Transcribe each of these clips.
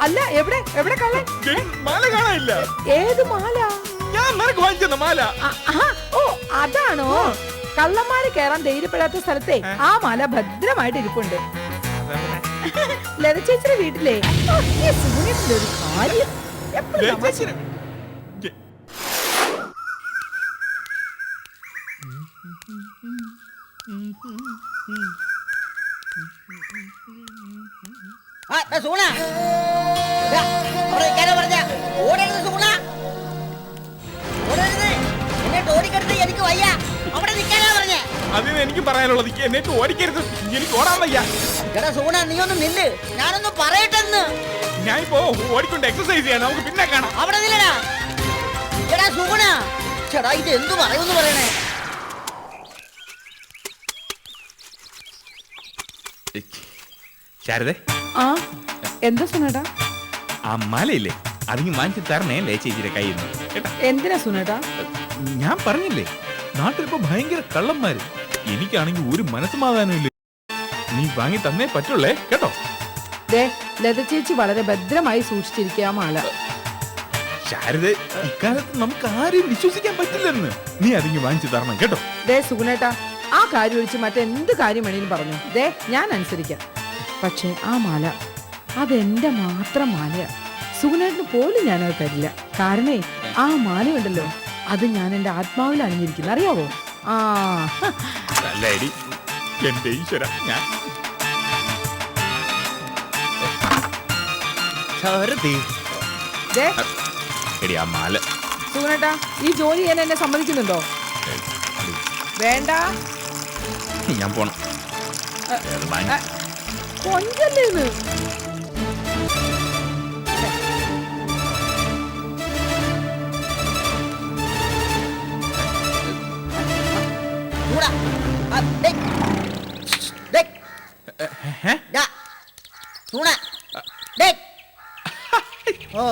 അല്ല എവിടെ? എവിടെ കള്ളൻ? മാല കാണാനില്ല. ഏത് മാല? ഞാൻ നിനക്ക് വാങ്ങിക്കുന്ന മാല. ഓ അതാണോ? കള്ളന്മാര് കേറാൻ ധൈര്യപ്പെടാത്ത സ്ഥലത്തെ ആ മാല ഭദ്രമായിട്ട് ഇരിപ്പുണ്ട്. ലത ചേച്ചിയുടെ വീട്ടിലെ ഒരു കാര്യം. എപ്പഴും ദേ, തമാശ. ചേച്ചിനെ. ജെ- ആ, ദാ സൂണ. അവിടെ നിൽക്കാനാ പറഞ്ഞ. ഓടരുത് സൂണ. ഓടരുത്. എന്നെ ഓടിക്കരുത് എനിക്ക് വയ്യ. അവിടെ നിൽക്കാനാ പറഞ്ഞേ. അതിന് എനിക്ക് പറയാനുള്ളത് എന്നിട്ട് ഓടിക്കരുത്. എനിക്ക് ഓടാൻ വയ്യ. എടാ സൂണ നീ ഒന്ന് നില്ല്. ഞാനൊന്ന് പറയട്ടെന്ന്. ഞാൻ ഇപ്പോ ഓടിക്കൊണ്ട് എക്സസൈസ് ചെയ്യാം. നമുക്ക് പിന്നെ കാണാം. അവിടെ നില്ലടാ. എടാ സൂണ. ചേടാ ഇത് എന്തു പറയുമെന്ന് പറയണേ. ശാരദേ. ആ എന്താ സുനേട്ടാ? ആ മാലയില്ലേ? അതിന് വാങ്ങിച്ചു തരണേ ലേ ചേച്ചിയുടെ കയ്യിൽ നിന്ന്. കേട്ടാ? എന്തിനാ സുനേട്ടാ? ഞാൻ പറഞ്ഞില്ലേ നാട്ടിലിപ്പോ ഭയങ്കര കള്ളന്മാര്. എനിക്കാണെങ്കിൽ ഒരു മനസ്സമാധാനമില്ല നീ വാങ്ങി തന്നേ പറ്റുള്ളേ കേട്ടോ? ദേ ലത ചേച്ചി വളരെ ഭദ്രമായി സൂക്ഷിച്ചിരിക്കുക ആ മാല. ശാരദ ഇക്കാലത്ത് നമുക്ക് ആരെയും വിശ്വസിക്കാൻ പറ്റില്ലെന്ന്. നീ അതിങ്ങ് വാങ്ങിച്ചു തരണം കേട്ടോ? ദേ സുഗുണേട്ടാ ആ കാര്യം ഒഴിച്ച് മറ്റെന്ത് കാര്യം വേണേലും പറഞ്ഞു. ദേ ഞാൻ അനുസരിക്കാം. പക്ഷേ ആ മാല അതെന്റെ മാത്രം മാലയാ. സുഗുണേട്ടന് പോലും ഞാനത് തരില്ല. കാരണേ ആ മാലയുണ്ടല്ലോ അത് ഞാൻ എന്റെ ആത്മാവിൽ അണിഞ്ഞിരിക്കുന്നു. അറിയാവോ? ആ. എന്റെ ഈശ്വര ഞാൻ. സുഗുണേട്ടാ ഈ ജോലി ചെയ്യാൻ എന്നെ സമ്മതിക്കുന്നുണ്ടോ? വേണ്ട. ഞാൻ പോണം. അത് വാങ്ങി- കൊഞ്ചല്ലേ ഇത് സൂണ ആ, ഡേയ്. ഡേയ്. ഹേ? ഡാ. സൂണ ഡേയ്. ഓ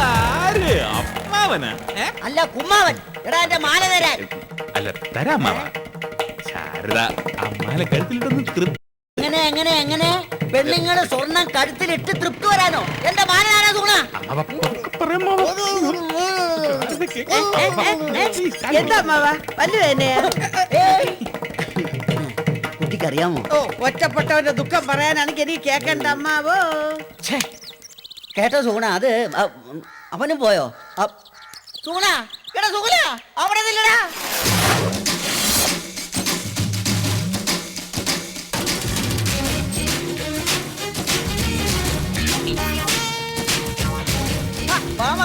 ആര് അമ്മാവനാ ഏ? അല്ല കുമ്മാവൻ എടാ എന്റെ മാല തരാൻ അല്ല തരാമാവ ശാരദ ആ മാല കഴുത്തിലിട്ടൊന്ന് തൃപ്തി എങ്ങനെ എങ്ങനെ എങ്ങനെ? പെണ്ണുങ്ങൾ സ്വർണം കഴുത്തിലിട്ട് തൃപ്തി വരാനോ? എന്റെ മാല തൂണ? എന്താ അമ്മാവ പല്ല് തന്നെയാ കുട്ടിക്കറിയാമോ? ഓ ഒറ്റപ്പെട്ടവന്റെ ദുഃഖം പറയാനാണെങ്കിൽ എനിക്ക് കേക്കണ്ട അമ്മാവോ. ഛേ, കേട്ടോ സൂണ അത് അവനും പോയോ? സൂണ കേട്ടോ സൂണ അവിടെ നില്ലടാ.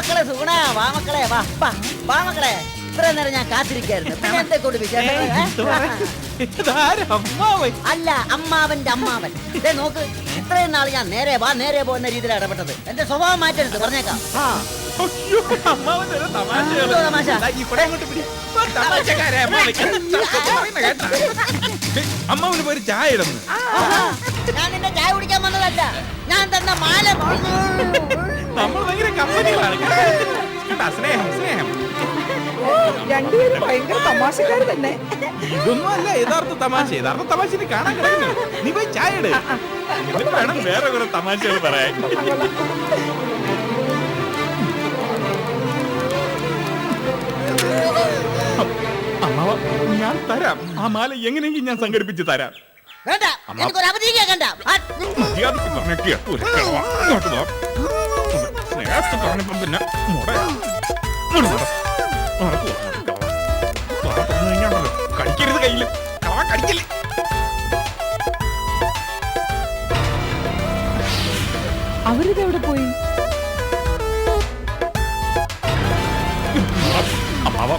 മക്കളെ സൂണ വാ മക്കളെ വാ വാ വാ മക്കളെ. ഇത്ര നേരം ഞാൻ കാത്തിരിക്കായിരുന്നു. പിന്നെ എന്തേ കൊണ്ട് അല്ല അമ്മാവന്റെ അമ്മാവൻ. നോക്ക്. ഇത്രയും നാൾ ഞാൻ നേരെ വാ നേരെ പോകുന്ന രീതിയിൽ ഇടപെട്ടത്. എന്റെ സ്വഭാവം മാറ്റരുത് പറഞ്ഞേക്കാം. എന്തോ തമാശ? അമ്മാവന് പോയി ചായ ഇടുന്നു. ഞാൻ നിന്നെ ചായ കുടിക്കാൻ വന്നതല്ല. ഞാൻ തന്ന മാല നമ്മൾ ഭയങ്കര കമ്പനികളാണ് കേട്ടാ. സ്നേഹം സ്നേഹം. രണ്ടുപേരും ഭയങ്കര തമാശക്കാർ തന്നെ. ഇതൊന്നും അല്ല യഥാർത്ഥ തമാശ. യഥാർത്ഥ തമാശ നീ കാണാൻ കിടക്കുന്നു നീ പോയി ചായ ഇട്. എന്നിട്ട് വേണം വേറെ കുറെ തമാശകൾ പറയാൻ. തരാം ആ മാല എങ്ങനെയെങ്കിലും ഞാൻ സംഘടിപ്പിച്ച് തരാം വേണ്ട എനിക്കൊരു അവധി കേൾക്കണ്ട മര്യാദയ്ക്ക് പറഞ്ഞ കേൾക്കൂല. ഇങ്ങോട്ട് വാ. സ്നേഹത്തിൽ പറഞ്ഞപ്പം പിന്നെ മുട. ഇങ്ങോട്ട് വാ. നടക്ക് വാ. തുറന്ന്. കടിക്കരുത് കയ്യിൽ കടിക്കൽ അവരിത് എവിടെ പോയി അമ്മാവ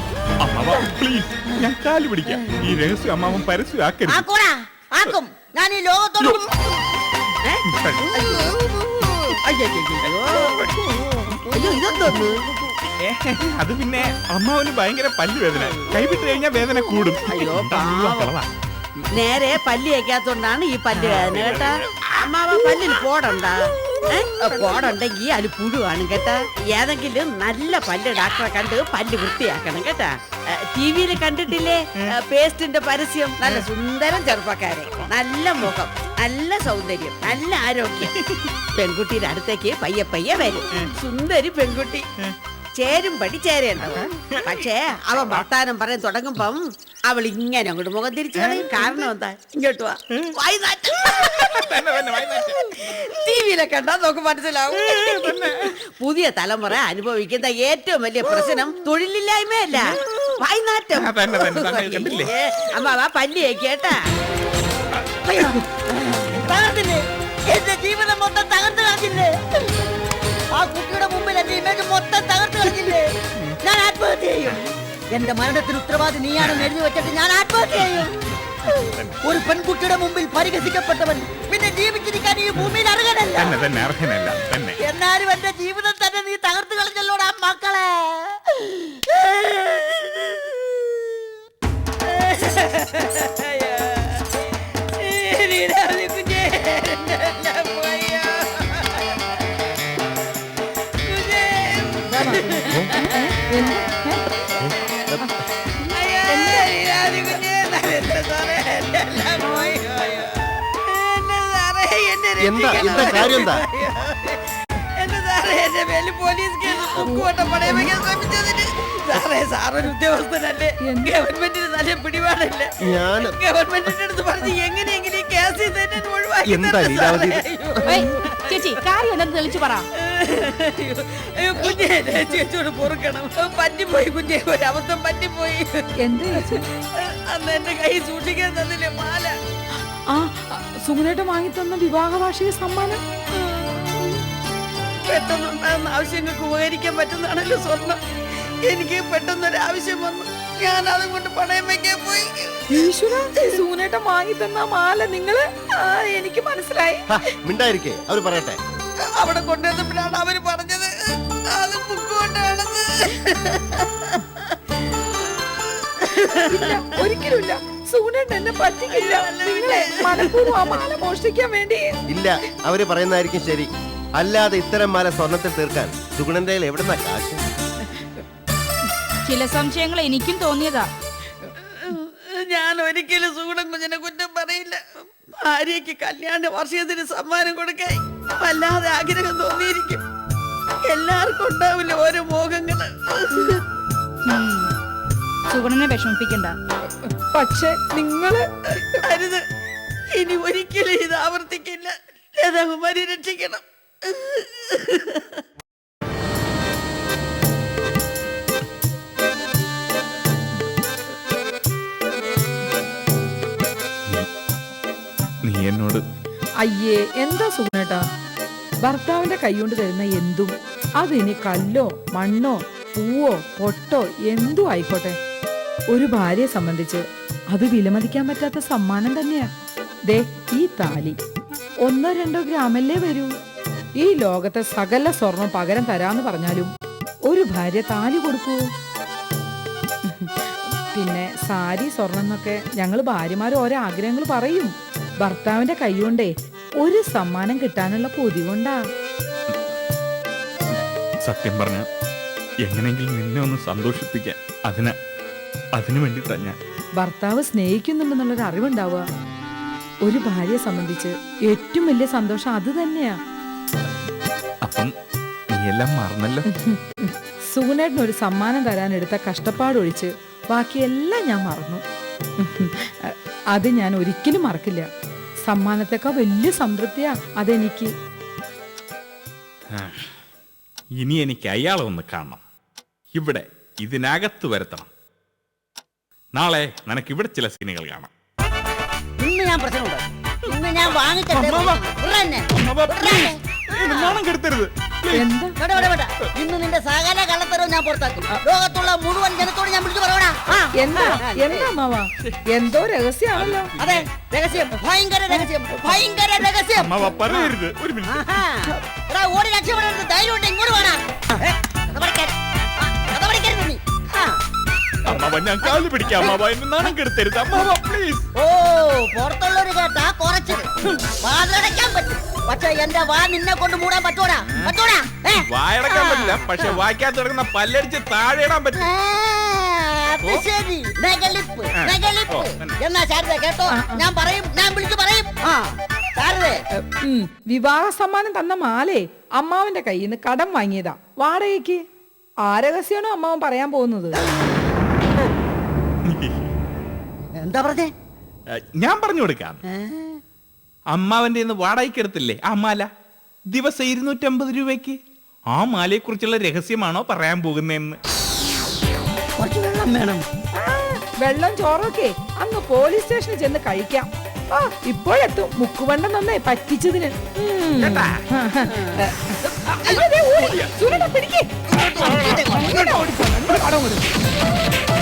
പ്ലീസ് ഞാൻ കാൽ പിടിക്കാം. ഈ രഹസ്യം അമ്മാവൻ പരസ്യമാക്കരുത്. ആക്കൂടാ ആക്കും. ഞാൻ ഈ ലോകത്തോട് അയ്യോ അയ്യോ ഇതെന്തോന്ന് ഏ, അത് പിന്നെ അമ്മാവന് ഭയങ്കര പല്ല് വേദന. കൈവിട്ട് കഴിഞ്ഞാൽ വേദന കൂടും. അയ്യോ, പാവം. കളവാ? നേരെ പല്ല് വയ്ക്കാത്തോണ്ടാണ് ഈ പല്ല് വേദന കേട്ടാ. അമ്മാവ പല്ലിൽ പോടണ്ട. ഏ? അത് പുഴുവാണ് കേട്ടാ. ഏതെങ്കിലും നല്ല പല്ല് ഡാക്ടറെ കണ്ട് പല്ല് വൃത്തിയാക്കണം കേട്ടാ. ടി വിയിൽ കണ്ടിട്ടില്ലേ? പേസ്റ്റിന്റെ പരസ്യം. നല്ല സുന്ദരം ചെറുപ്പക്കാരെ. നല്ല മുഖം നല്ല സൗന്ദര്യം നല്ല ആരോഗ്യം. പെൺകുട്ടിയുടെ അടുത്തേക്ക് പയ്യെ പയ്യെ വരും. സുന്ദരി പെൺകുട്ടി. ചേരും പടി ചേരേണ്ടവൻ പക്ഷേ അവൻ വർത്താനം പറയാൻ തുടങ്ങുമ്പം അവൾ ഇങ്ങനെ അങ്ങോട്ട് മുഖം തിരിച്ചു കളയും. കാരണം എന്താ? ഇങ്ങോട്ട്. ടിവിയിലെ കണ്ടാ നമുക്ക് മനസ്സിലാവും. പുതിയ തലമുറ അനുഭവിക്കുന്ന ഏറ്റവും വലിയ പ്രശ്നം തൊഴിലില്ലായ്മയല്ല. വായ്നാറ്റം ആ, തന്നെ, തന്നെ, തന്നെ, കണ്ടില്ലേ? അമ്മ വാ പല്ലിയെ കേട്ടാ. തകർന്നില്ലേ എന്റെ ജീവിതം മൊത്തം തകർത്ത് ആ കുട്ടിയുടെ മുമ്പിൽ എന്റെ ഇമേജ് മൊത്തം ആത്മഹത്യ ചെയ്യും. എന്റെ മരണത്തിന് ഉത്തരവാദി നീയാണെന്ന് എഴുതി വെച്ചിട്ട് ഞാൻ ആത്മഹത്യ ചെയ്യും. ഒരു പെൺകുട്ടിയുടെ മുമ്പിൽ പരിഹസിക്കപ്പെട്ടവൻ പിന്നെ ജീവിച്ചിരിക്കാൻ ഈ ഭൂമിയിൽ അർഹനല്ല. തന്നെ തന്നെ അർഹനല്ല തന്നെ. എന്നാലും എന്റെ ജീവിതം തന്നെ നീ തകർത്ത് കളഞ്ഞല്ലോടാ മക്കളെ. എന്താ എന്താ? കാര്യം എന്താ? എന്റെ സാറേ എന്റെ മേലിൽ പോലീസ് കേസ് വെക്കാൻ ശ്രമിച്ചതിന് സാറേ സാറൊരു ഉദ്യോഗസ്ഥനല്ലേ? ഗവൺമെന്റിന് നല്ല പിടിപാടല്ലേ. ഞാൻ ഗവൺമെന്റിന്റെ അടുത്ത് പറഞ്ഞ് എങ്ങനെയെങ്കിലും തന്നെ ഒഴിവാക്കി എന്താ ലീലാവതി? ചേച്ചി കാര്യം എന്താന്ന് തെളിച്ചു പറ. അയ്യോ, അയ്യോ കുഞ്ഞെ എന്നെ ചേച്ചിയോട് പൊറുക്കണം. പറ്റിപ്പോയി കുഞ്ഞെ ഒരു അബദ്ധം പറ്റിപ്പോയി. എന്താ ചേച്ചി? അന്ന് എന്റെ കൈ സൂക്ഷിക്കാൻ തന്നില്ലേ മാല? ആ സുഗുണേട്ട വാങ്ങി തന്ന വിവാഹ വാർഷിക സമ്മാനം പെട്ടെന്നുണ്ടാകുന്ന ആവശ്യങ്ങൾക്ക് ഉപകരിക്കാൻ പറ്റുന്നതാണല്ലോ സ്വർണം എനിക്ക് പെട്ടെന്നൊരു ആവശ്യം വന്നു. ഞാൻ അതും കൊണ്ട് പണയം വെക്കാൻ പോയി. ഈശ്വര സൂനേട്ട വാങ്ങി തന്ന മാല നിങ്ങൾ? ആ എനിക്ക് മനസ്സിലായി. മിണ്ടായിരിക്കേ. അവർ പറയട്ടെ. അവിടെ കൊണ്ടുവന്നപ്പോഴാണ് അവർ പറഞ്ഞത്. അത് ബുക്ക് കൊണ്ടാണെന്ന് ഇല്ല ഒരിക്കലും ഇല്ല. സുഗുണേട്ട എന്നെ പറ്റിക്കില്ല. നിങ്ങളെ മനഃപൂർവം ആ മാല മോഷ്ടിക്കാൻ വേണ്ടി. ഇല്ല അവർ പറയുന്നതായിരിക്കും ശരി. അല്ലാതെ ഇത്തരം മാല സ്വർണത്തിൽ തീർക്കാൻ സുഗുണന്റെ എവിടുന്ന കാശ്? ചില സംശയങ്ങൾ എനിക്കും തോന്നിയതാ. ഞാൻ ഒരിക്കലും സൂടൻ കുഞ്ഞിനെ കുറ്റം പറയില്ല. ഭാര്യയ്ക്ക് കല്യാണ വർഷത്തിന് സമ്മാനം കൊടുക്കാൻ വല്ലാതെ ആഗ്രഹം തോന്നിയിരിക്കും. എല്ലാവർക്കും ഉണ്ടാവില്ല ഓരോ മോഹങ്ങൾ. സുഗുണനെ വിഷമിപ്പിക്കണ്ട. പക്ഷെ നിങ്ങൾ അരുത് ഇനി ഒരിക്കലും ഇത് ആവർത്തിക്കില്ല. ലതാകുമാരി രക്ഷിക്കണം. എന്നോട്. അയ്യേ എന്താ സുഖേട്ടാ ഭർത്താവിന്റെ കൈകൊണ്ട് തരുന്ന എന്തും? അതിനി കല്ലോ മണ്ണോ പൂവോ പൊട്ടോ എന്തു ആയിക്കോട്ടെ. ഒരു ഭാര്യയെ സംബന്ധിച്ച് അത് വിലമതിക്കാൻ പറ്റാത്ത സമ്മാനം തന്നെയാ. ദേ ഈ താലി. ഒന്നോ രണ്ടോ ഗ്രാമല്ലേ വരൂ. ഈ ലോകത്തെ സകല സ്വർണം പകരം തരാന്ന് പറഞ്ഞാലും ഒരു ഭാര്യ താലി കൊടുക്കൂ. പിന്നെ സാരി സ്വർണം എന്നൊക്കെ ഞങ്ങൾ ഭാര്യമാർ ഓരോ ആഗ്രഹങ്ങൾ പറയും. ഭർത്താവിന്റെ കൈകൊണ്ടേ ഒരു സമ്മാനം കിട്ടാനുള്ള കൊതി കൊണ്ടാ സത്യം പറഞ്ഞ എങ്ങനെങ്കിലും നിന്നെ ഒന്ന് സന്തോഷിപ്പിക്കാൻ അതിന് അതിനു വേണ്ടിട്ടാ ഞാൻ. ഭർത്താവ് സ്നേഹിക്കുന്നുണ്ടെന്നുള്ളൊരു അറിവുണ്ടാവുക. ഒരു ഭാര്യയെ സംബന്ധിച്ച് ഏറ്റവും വലിയ സന്തോഷം അത് തന്നെയാ. അപ്പം മറന്നല്ലോ. സുഗുണേട്ടന് ഒരു സമ്മാനം തരാൻ എടുത്ത കഷ്ടപ്പാട് കഷ്ടപ്പാടൊഴിച്ച് ബാക്കിയെല്ലാം ഞാൻ മറന്നു. അത് ഞാൻ ഒരിക്കലും മറക്കില്ല. സമ്മാനത്തെക്കാൾ വലിയ സംതൃപ്തിയാ. അതെനിക്ക്. ഇനി എനിക്ക് അയാളെ ഒന്ന് കാണണം. ഇവിടെ ഇതിനകത്ത് വരുത്തണം. നാളെ നിനക്ക് ഇവിടെ ചില സീനുകൾ കാണാം. ഇന്ന് ഞാൻ പ്രശ്നമുണ്ട്. ഇന്ന് ഞാൻ വാങ്ങിച്ചു നാണം കെടുത്തരുത്. എന്താ? വേണ്ട, വേണ്ട, വേണ്ട. ഇന്ന് നിന്റെ സകല കള്ളത്തരവും ഞാൻ പുറത്താക്കും. ലോകത്തുള്ള മുഴുവൻ ജനത്തോട് ഞാൻ വിളിച്ചു പറയണ? എന്താ? എന്താ മാവാ? എന്തോ രഹസ്യമാണല്ലോ അതെ രഹസ്യം. ഭയങ്കര രഹസ്യം. ഭയങ്കര രഹസ്യം. അമ്മാവ പറയരുത്. ഒരു മിനിറ്റ്. ആഹാ. എടാ, ഓടി രക്ഷപ്പെടരുത്. ധൈര്യം ഉണ്ട് ഇങ്ങോട്ട് വേണ. അമ്മാവ ഞാൻ കാൽ പിടിക്കാം. അമ്മാവ എന്നെ നാണം കെടുത്തരുത്. അമ്മാവ പ്ലീസ് ഓ പുറത്തുള്ളൊരു കേട്ടാ കുറച്ചത്. വാതിലടയ്ക്കാൻ പറ്റും. പക്ഷെ എന്റെ വാ നിന്നെ കൊണ്ട് മൂടാൻ പറ്റൂടാ. പറ്റൂടാ? ഏ? വായടക്കാൻ പറ്റില്ല പക്ഷെ വായിക്കാത്ത കിടക്കുന്ന പല്ലടിച്ച് താഴെ ഇടാൻ പറ്റും. ശരി. എന്നാ ശാരദ കേട്ടോ? ഞാൻ പറയും ഞാൻ വിളിച്ചു പറയും. ആ. വിവാഹ സമ്മാനം തന്ന മാലേ അമ്മാവന്റെ കയ്യിൽ നിന്ന് കടം വാങ്ങിയതാ. വാടകയ്ക്ക്? ആ രഹസ്യമാണോ അമ്മാവൻ പറയാൻ പോകുന്നത്. എന്താ പറഞ്ഞേ? ഞാൻ പറഞ്ഞു കൊടുക്കാം. അമ്മാവന്റെ നിന്ന് വാടകയ്ക്ക് എടുത്തില്ലേ? ആ മാല. ദിവസം ഇരുന്നൂറ്റമ്പത് രൂപയ്ക്ക്. ആ മാലയെക്കുറിച്ചുള്ള രഹസ്യമാണോ പറയാൻ പോകുന്നതെന്ന്? കുറച്ച് വെള്ളം വേണം. വെള്ളം ചോറൊക്കെ. അങ്ങ് പോലീസ് സ്റ്റേഷനിൽ ചെന്ന് കഴിക്കാം. ആ ഇപ്പോഴെത്തും മുക്കുവണ്ടം നന്നേ പറ്റിച്ചതിന്. ഉം. അയ്യോ, ദേ ഓടി. സുനന്ദ, പിടിക്ക്. ഇങ്ങോട്ട് ഓടിച്ചോ, ഇങ്ങോട്ട് കടം കൊടുക്ക്.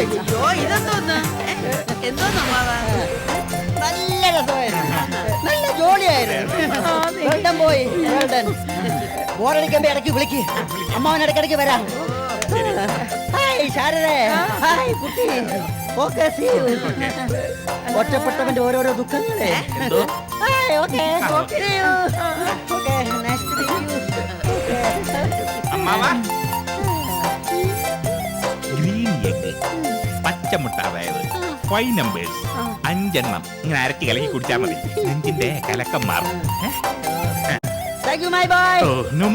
അയ്യോ ഇതെന്തോന്ന്? എന്തോന്ന് നല്ല രസമായിരുന്നു. നല്ല ജോളിയായിരുന്നു. വേൾഡൻ പോയി ബോറടിക്കുമ്പോ ഇടയ്ക്ക് വിളിക്ക്. അമ്മാവൻ ഇടയ്ക്കിടയ്ക്ക് വരാം. ഹായ് ശാരദേ. ഹായ് കുട്ടി. ഓക്കെ ഒറ്റപ്പെട്ടവന്റെ ഓരോരോ ദുഃഖങ്ങളെ. അമ്മാവ? പച്ചമുട്ട അതായത് ഫൈവ് നമ്പേഴ്സ് അഞ്ചെണ്ണം. ഇങ്ങനെ അരക്കി കലക്കി കുടിച്ചാൽ മതി. അഞ്ചിന്റെ കലക്കം മാറും. ഓ നോ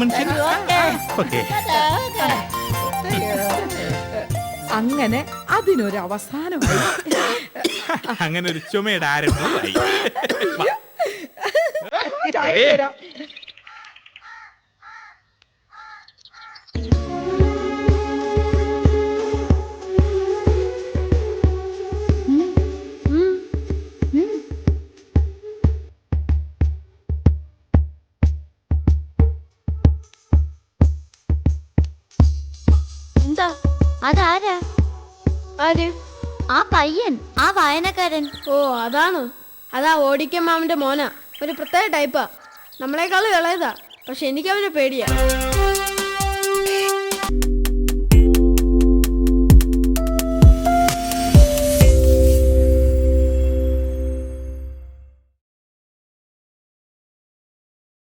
ഓക്കെ അങ്ങനെ അതിനൊരു അവസാനമായി അങ്ങനെ ഒരു ചുമയുടെ ആരംഭമായി ചായ തരാം. അതാരാ? ആര്? ആ പയ്യൻ ആ വായനക്കാരൻ. ഓ അതാണ്. അതാ ഓടിക്കൻ മാമന്റെ മോനാ. ഒരു പ്രത്യേക ടൈപ്പാ നമ്മളെക്കാളും ഇളയതാ. പക്ഷെ എനിക്കവനെ പേടിയാ.